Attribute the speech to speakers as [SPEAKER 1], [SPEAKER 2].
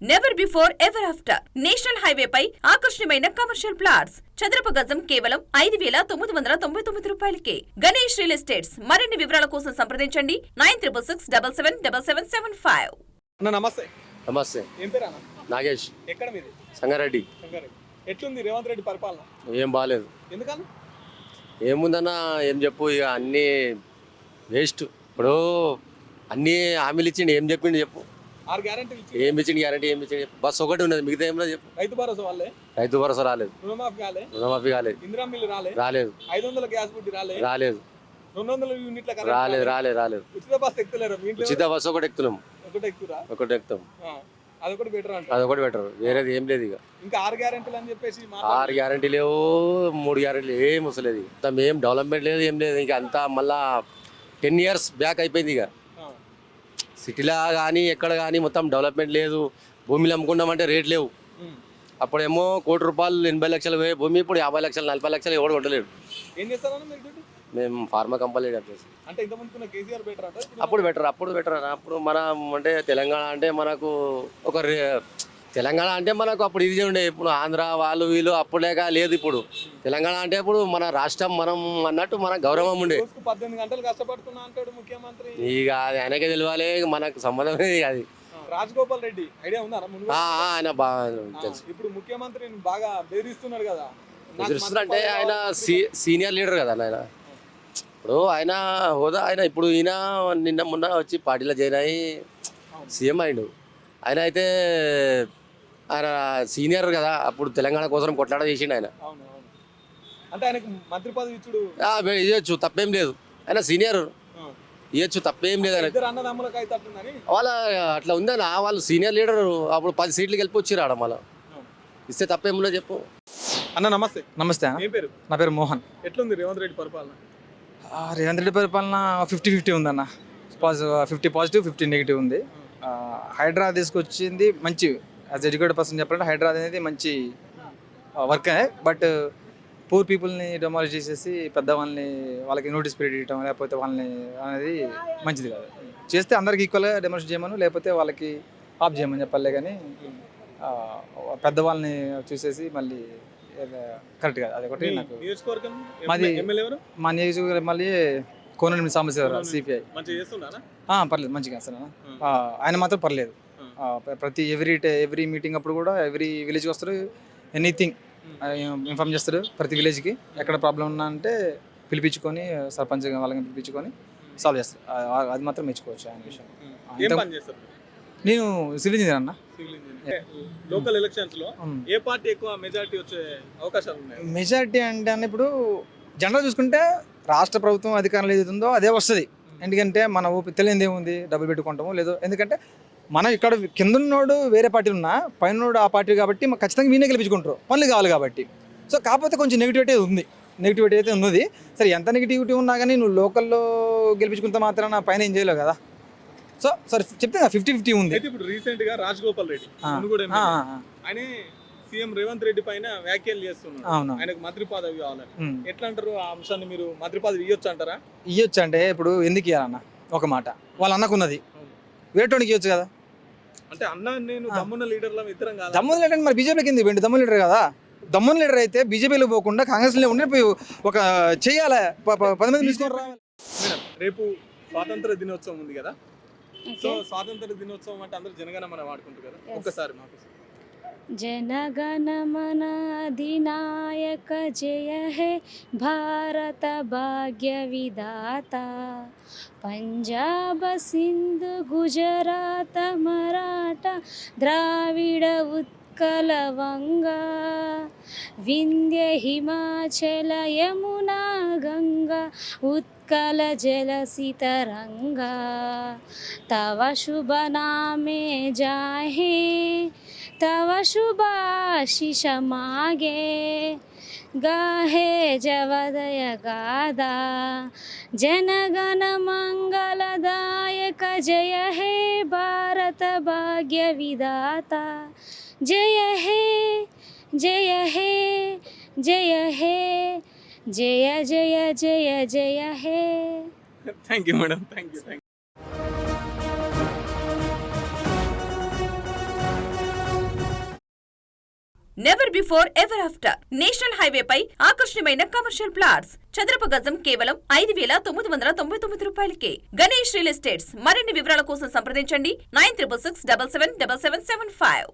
[SPEAKER 1] Never before ever after national హైవేపై ఆకర్షణీయమైన commercial plots చదరపు గజం కేవలం ఐదు వేల తొమ్మిది వందల తొంభై తొమ్మిది రూపాయలకే. Ganesh real estates. మరిన్ని వివరాల కోసం సంప్రదించండి. Nine triple six double seven double seven seven five.
[SPEAKER 2] అన్న నమస్తే.
[SPEAKER 3] నమస్తే.
[SPEAKER 2] ఏం పేరు అన్న?
[SPEAKER 3] నాగేష్.
[SPEAKER 2] ఎక్కడ మీది?
[SPEAKER 3] సంగారెడ్డి.
[SPEAKER 2] శంకర్ ఎట్లుంది రేవంత్ రెడ్డి పరిపాలన?
[SPEAKER 3] ఏం బాగాలేదు
[SPEAKER 2] ఎందుకని
[SPEAKER 3] ఏముందన్నా ఏం చెప్పు ఇక అన్నీ వేస్ట్. ఇప్పుడు అన్నీ హామీలు ఇచ్చిండు. ఏం చెప్పిండు చెప్పు. ఏం ఇచ్చిండు గ్యారంటీ ఏం చెప్పు. బస్ ఒకటి ఉన్నది మిగతా ఏమన్నా చెప్పు.
[SPEAKER 2] రైతు భరోసా వాళ్ళే?
[SPEAKER 3] రైతు భరోసా రాలేదు.
[SPEAKER 2] రుణమాఫీ కాలే?
[SPEAKER 3] రుణమాఫీ కాలేదు.
[SPEAKER 2] ఇందిరా మిల్లు రాలే?
[SPEAKER 3] రాలేదు.
[SPEAKER 2] ఐదు వందల గ్యాస్ బుడ్డి రాలే?
[SPEAKER 3] రాలేదు.
[SPEAKER 2] రెండు వందల యూనిట్ల
[SPEAKER 3] రాలేదు
[SPEAKER 2] రాలే.
[SPEAKER 3] రాలేదు రాలేదు.
[SPEAKER 2] ఉచిత బస్ ఎక్కుతలేరు
[SPEAKER 3] ఉచిత బస్సు ఒకటి ఎక్కుతున్నాం.
[SPEAKER 2] ఒకటి
[SPEAKER 3] ఒకటి ఎక్కుతాం.
[SPEAKER 2] అదొకటి బెటర్ అంట.
[SPEAKER 3] అదొకటి బెటర్. వేరేది ఏం లేదు ఇక.
[SPEAKER 2] ఇంకా ఆరు గ్యారెంటీలు అని చెప్పేసి
[SPEAKER 3] ఆరు గ్యారంటీ లేవు మూడు గ్యారంటీ ఏం వస్తలేదు మొత్తం ఏం డెవలప్మెంట్ లేదు ఏం లేదు. ఇంకా అంతా మళ్ళా టెన్ ఇయర్స్ బ్యాక్ అయిపోయింది ఇక. సిటీలో కానీ ఎక్కడ కానీ మొత్తం డెవలప్మెంట్ లేదు. భూమిలో అమ్ముకున్నామంటే రేట్ లేవు. అప్పుడేమో కోటి రూపాయలు ఎనభై లక్షలు పోయే భూమి ఇప్పుడు యాభై లక్షలు నలభై లక్షలు ఎవడు కొట్టలేడు.
[SPEAKER 2] ఏం చేస్తారన్న
[SPEAKER 3] మేము ఫార్మా కంపెనీ
[SPEAKER 2] అంటే
[SPEAKER 3] అప్పుడు బెటర్ అప్పుడు బెటర్ అప్పుడు మనం అంటే తెలంగాణ అంటే మనకు ఒక రే- తెలంగాణ అంటే మనకు అప్పుడు ఇది ఉండే. ఇప్పుడు ఆంధ్ర వాళ్ళు వీళ్ళు అప్పుడేగా లేదు ఇప్పుడు. తెలంగాణ అంటే ఇప్పుడు మన రాష్ట్రం మనం అన్నట్టు మన గౌరవం ఉండే.
[SPEAKER 2] రోజుకు పద్దెనిమిది గంటలు కష్టపడుతున్నా అంటాడు ముఖ్యమంత్రి.
[SPEAKER 3] ఇక అది ఆయనకే తెలియాలి మనకు సంబంధమే అది.
[SPEAKER 2] రాజగోపాల్ రెడ్డి ఐడియా ఉందా?
[SPEAKER 3] ఆయన బాగా తెలుసు.
[SPEAKER 2] ఇప్పుడు ముఖ్యమంత్రిని బాగా బెదిరిస్తున్నాడు కదా. మంత్రి
[SPEAKER 3] ఆయన సీనియర్ లీడర్ కదా ఆయన. ఇప్పుడు ఆయన హోదా ఆయన ఇప్పుడు ఈయన నిన్న మొన్న వచ్చి పార్టీలో జాయిన్ అయ్యి సీఎం అయిండు. ఆయన అయితే ఆయన సీనియర్ కదా అప్పుడు తెలంగాణ కోసం కొట్లాడ చేసిండు ఆయన.
[SPEAKER 2] అవును అవును. అంటే ఆయనకు మంత్రి పదవి ఇచ్చుడు?
[SPEAKER 3] ఆ, వే- ఇవ్వచ్చు తప్పేం లేదు. ఆయన సీనియర్. ఇవ్వచ్చు తప్పేం లేదు వాళ్ళ అట్లా ఉందన్న వాళ్ళు సీనియర్ లీడర్ అప్పుడు పది సీట్లు గెలిపొచ్చిరు ఆడ మళ్ళీ. ఇస్తే తప్పేముందో చెప్పు.
[SPEAKER 2] అన్న నమస్తే.
[SPEAKER 4] నమస్తే అన్న.
[SPEAKER 2] పేరు?
[SPEAKER 4] నా పేరు మోహన్.
[SPEAKER 2] ఎట్లుంది రేవంత్ రెడ్డి పరిపాలన?
[SPEAKER 4] ఆ, రేవంత్ రెడ్డి పరిపాలన ఫిఫ్టీ ఫిఫ్టీ ఉందన్న. Positive fifty positive fifty negative ఉంది. ఆ, హైడ్రా తీసుకొచ్చింది మంచి యాజ్ ఎడ్యుకేటెడ్ పర్సన్ చెప్పాలంటే హైడ్రా అనేది మంచి వర్క్ బట్ పూర్ పీపుల్ని డెమాలిష్ చేసేసి పెద్దవాళ్ళని వాళ్ళకి నోటీస్ పీరియడ్ ఇవ్వడం లేకపోతే వాళ్ళని అనేది మంచిది కాదు. చేస్తే అందరికి ఈక్వల్గా డెమాలిష్ చేయమను లేకపోతే వాళ్ళకి ఆఫ్ చేయమని చెప్పాలే కానీ పెద్దవాళ్ళని చూసేసి మళ్ళీ కరెక్ట్ కాదు. అదొకటి
[SPEAKER 2] మీ
[SPEAKER 4] నాకు మాది- మా నియోజకవర్గం మళ్ళీ కోనని సాంబశివరావు సిపిఐ పర్లేదు మంచిగా చేస్తాను ఆయన మాత్రం పర్లేదు. ప్రతి ఎవ్రీ ఎవ్రీ మీటింగ్ అప్పుడు కూడా ఎవ్రీ విలేజ్కి వస్తారు. ఎనీథింగ్ ఇన్ఫార్మ్ చేస్తారు ప్రతి విలేజ్కి. ఎక్కడ ప్రాబ్లం ఉన్నా అంటే పిలిపించుకొని సర్పంచ్ వాళ్ళని పిలిపించుకొని సాల్వ్ చేస్తారు. అది మాత్రం మెచ్చుకోవచ్చు ఆయన విషయం. నేను సివిల్ ఇంజనీర్ అన్న.
[SPEAKER 2] లోకల్ ఎలక్షన్స్లో ఏ పార్టీ ఎక్కువ మెజారిటీ వచ్చే అవకాశాలు ఉన్నాయి?
[SPEAKER 4] మెజారిటీ అంటే అన్న ఇప్పుడు జనరల్ చూసుకుంటే రాష్ట్ర ప్రభుత్వం అధికారంలో ఏది ఉందో అదే వస్తుంది. ఎందుకంటే మన ఊపి తెలియదు ఏముంది? డబ్బులు పెట్టుకుంటాము. లేదో ఎందుకంటే మనం ఇక్కడ కింద ఉన్నోడు వేరే పార్టీలు ఉన్నా పైన ఆ పార్టీ కాబట్టి మాకు ఖచ్చితంగా వీనే గెలిపించుకుంటారు. పనులు కావాలి కాబట్టి. సో కాకపోతే కొంచెం నెగిటివిటీ ఉంది. నెగిటివిటీ అయితే ఉన్నది. సరే ఎంత నెగిటివిటీ ఉన్నా కానీ నువ్వు లోకల్లో గెలిపించుకుంటే మాత్రం పైన ఏం చేయలేవు కదా. సో సరే చెప్తే ఫిఫ్టీ ఫిఫ్టీ ఉంది
[SPEAKER 2] ఇప్పుడు రీసెంట్గా రాజగోపాల్ రెడ్డి. ఆయన సీఎం రేవంత్ రెడ్డి పైన వ్యాఖ్యలు చేస్తున్నారు
[SPEAKER 4] అవును.
[SPEAKER 2] ఆయనకు మంత్రి పదవి కావాలని. ఎట్లా అంటారు ఆ అంశాన్ని మీరు? మంత్రి పదవి ఇవ్వచ్చు అంటారా?
[SPEAKER 4] ఇవ్వచ్చు అంటే ఇప్పుడు ఎందుకు ఇవ్వాలన్న ఒక మాట. వాళ్ళ అన్నకున్నది వేటోనికి ఇవ్వచ్చు కదా.
[SPEAKER 2] అంటే అన్న నేను. దమ్మున్న లీడర్ల ఇద్దరం కాదు?
[SPEAKER 4] దమ్మున్ లీడర్ మరి బీజేపీ కింద పోయింది దమ్మున్ లీడర్ కదా? దమ్మున్ లీడర్ అయితే బీజేపీలో పోకుండా కాంగ్రెస్లో ఉండిపోయి ఒక ప- పది మంది తీసుకొని రావాలి.
[SPEAKER 2] మేడం రేపు స్వాతంత్ర దినోత్సవం ఉంది కదా? సో స్వాతంత్ర దినోత్సవం అంటే అందరూ జనగణమన వాడుకుంటారు కదా. ఒక్కసారి మాకు
[SPEAKER 5] जनगणमनाधिनायक जय हे भारत भाग्यविधाता पञ्जाब सिन्धु गुजरात मराठ द्राविड उत्कलवङ्गा विन्ध्य हिमाचल यमुना गङ्गा उत्कल जलसितरङ्गा तव शुभनामे जाहे तव शुभाशिषमागे। गाहे जवदय गादा। जनगणमङ्गलदायक जय हे भारत भाग्य विदाता जय हे जय हे जय हे, जय जय जय जय हे।
[SPEAKER 2] Thank you madam thank you
[SPEAKER 1] never before ever after national highway పై ఆకర్షణీయమైన కమర్షియల్ ప్లాట్స్ చదరపు గజం కేవలం ఐదు వేల తొమ్మిది వందల తొంభై తొమ్మిది రూపాయలకే. Ganesh real estates. మరిన్ని వివరాల కోసం సంప్రదించండి. Nine triple six double seven double seven seven five